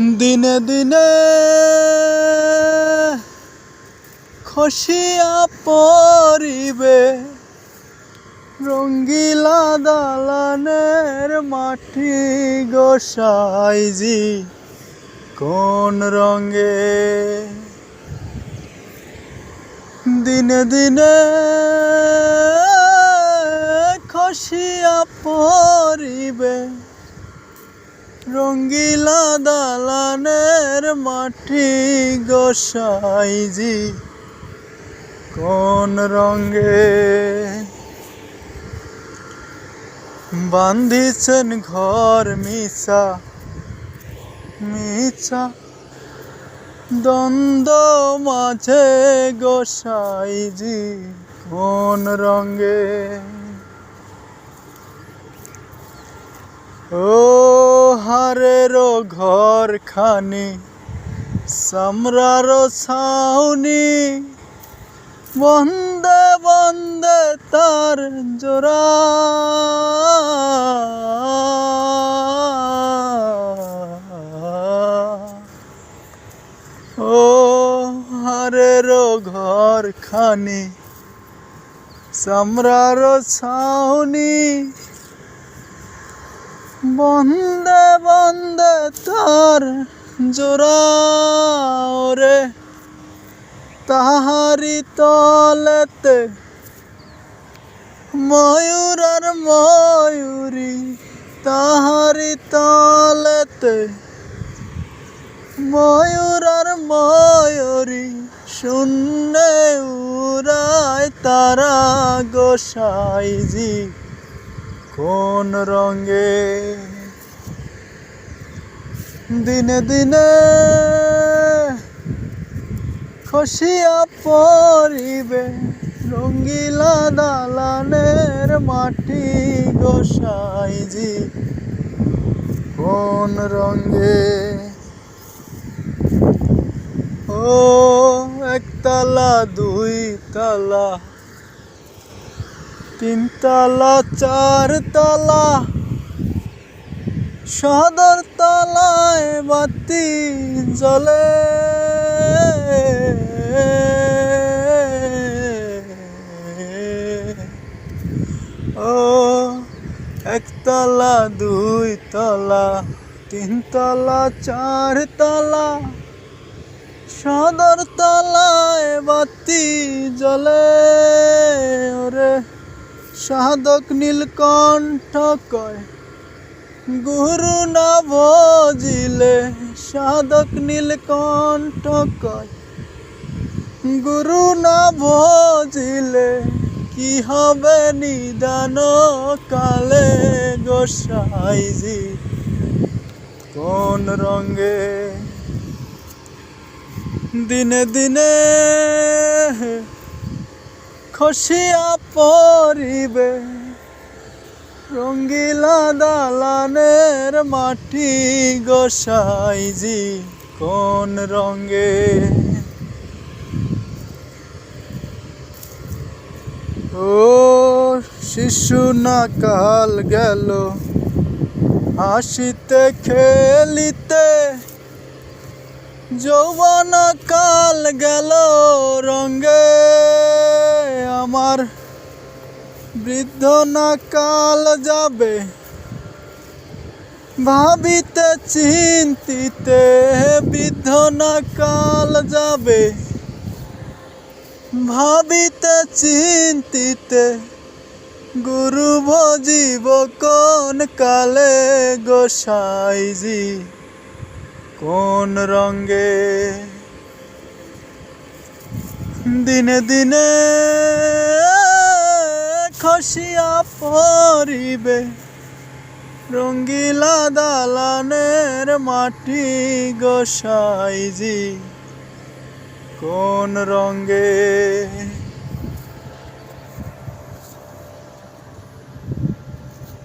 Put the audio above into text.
দিনে দিনে খসিয়া পরিবে। রঙ্গিলা দালানের মাটি গোসাইজি কোন রঙে? দিনে দিনে খসিয়া পরিবে রঙ্গিলা দালানের মাটি গোসাইজি। কোন রঙে বান্ধিছেন ঘর মিশা মিছা দ্বন্দ্ব মাঝে গোসাইজি। কোন রঙে ও হারেরও ঘর খানি সামরারও ছাউনি। বন্দে বন্দে তার জোড়া। ও হারেরও ঘর খানি সামরারও ছাউনি। বন্দে বন্দে তার জোড়া ওরে তাহারি তলেতে ময়ূর আর ময়ূরী তাহারি তলেতে ময়ূর আর ময়ূরী, শূন্যে উড়ায় তারা গোসাইজি। কোন রঙে? দিনে দিনে খসিয়া পরিবে রঙ্গিলা দালানের মাটি গোসাইজি কোন রঙে? ও, একতলা দুই তালা তিনতলা, চারতলা, সদর তলায় বাতি জ্বলে। ও, একতলা দুই তলা তিনতলা, চারতলা, সদর তলায় বাতি জ্বলে। ওরে সাধক নীলকণ্ঠ কয়, গুরু না ভজিলে সাধক নীলকণ্ঠ কয়, গুরু না ভজিলে কি হবে নিদান কালে গোসাইজি কোন রঙে দিনে দিনে খসিয়া পরিবে রঙ্গিলা দালানের মাটি গোসাইজি কোন রঙে। ও শিশু না কাল গেল, হাসিতে খেলিতে, যৌবন কাল গেল। বৃদ্ধ না কাল যাবে। ভাবিতে চিন্তিতে বৃদ্ধ না কাল যাবে। ভাবিতে চিন্তিতে গুরু ভজিব কোন কালে গোসাইজি কোন রঙে? দিনে দিনে খসিয়া পরিবে রঙ্গিলা দালানের মাটি গোসাইজি। কোন রঙে